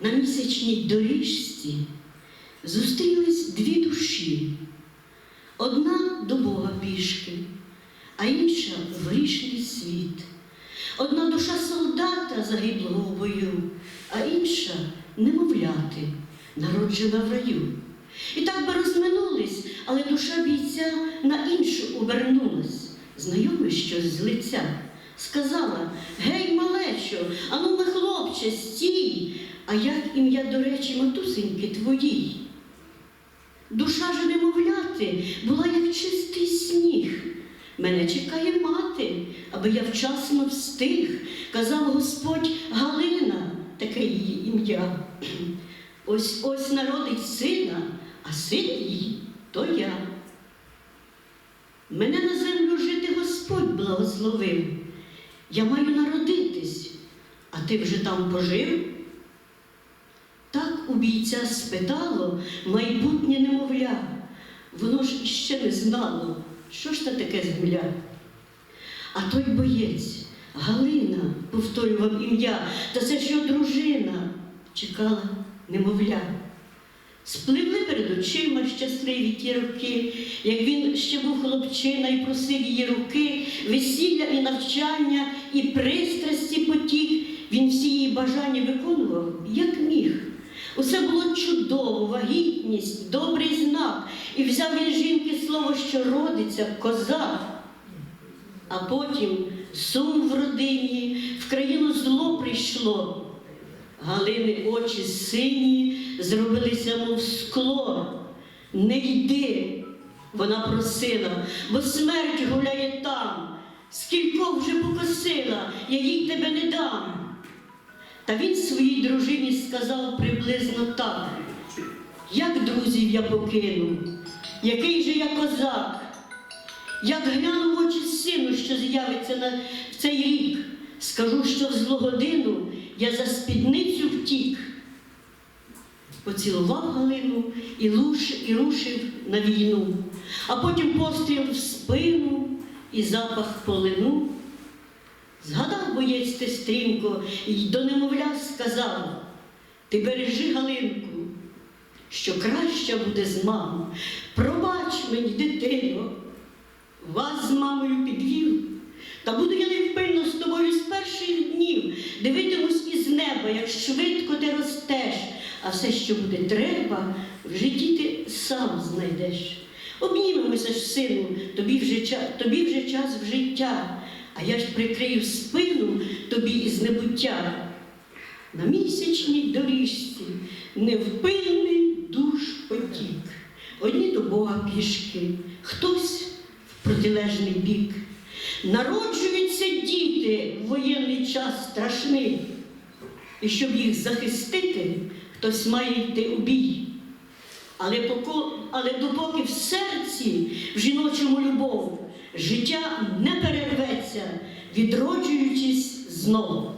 на місячній доріжці зустрілись дві душі. Одна до Бога пішки, а інша в грішний світ. Одна душа солдата загиблого в бою, а інша немовляти, народжена в раю. І так би розминулись, але душа бійця на іншу обернулась. Знайоме щось з лиця. Сказала: Гей, малечо, ану ми, хлопче, стій, а як ім'я, до речі, матусеньки твоїй. Душа ж немовляти була як чистий сніг. Мене чекає мати, аби я вчасно встиг, казав Господь Галина, таке її ім'я. Ось ось народить сина, а син її то я. Мене на землю жити Господь благословив. Я маю народитись, а ти вже там пожив? У бійця спитало майбутнє немовля. Воно ж іще не знало, що ж це таке земля. А той боєць, Галина, повторював ім'я, та це його дружина, чекала немовля. Спливли перед очима щасливі ті роки, як він ще був хлопчина і просив її руки, весілля і навчання, і пристрасті потік. Він всі її бажання виконував, як міг. Чудово, вагітність, добрий знак. І взяв він жінки слово, що родиться коза. А потім сум в родині, в країну зло прийшло. Галини очі сині зробилися, мов скло. Не йди, вона просила, бо смерть гуляє там. Скількох вже покосила, я їй тебе не дам. Та він своїй дружині сказав приблизно так, як друзів я покину, який же я козак, як гляну в очі сину, що з'явиться на в цей рік, скажу, що в злу годину я за спідницю втік. Поцілував Галину і, луш, і рушив на війну, а потім постріл в спину і запах полину. Згадав боєць те стрімко і до немовля сказав, ти бережи Галинку, що краща буде з мамою. Пробач мені, дитино, вас з мамою підвів. Та буду я невпинно з тобою з перших днів. Дивитимусь із неба, як швидко ти ростеш, а все, що буде треба, в житті ти сам знайдеш. Обнімемося ж, сину, тобі вже, тобі вже час в життя, а я ж прикрию спину тобі із небуття. На місячній доріжці невпинний душ потік. Одні до Бога пішки, хтось в протилежний бік. Народжуються діти в воєнний час страшний. І щоб їх захистити, хтось має йти у бій. Але, поко, але допоки в серці, в жіночому любов, життя відроджуючись знову.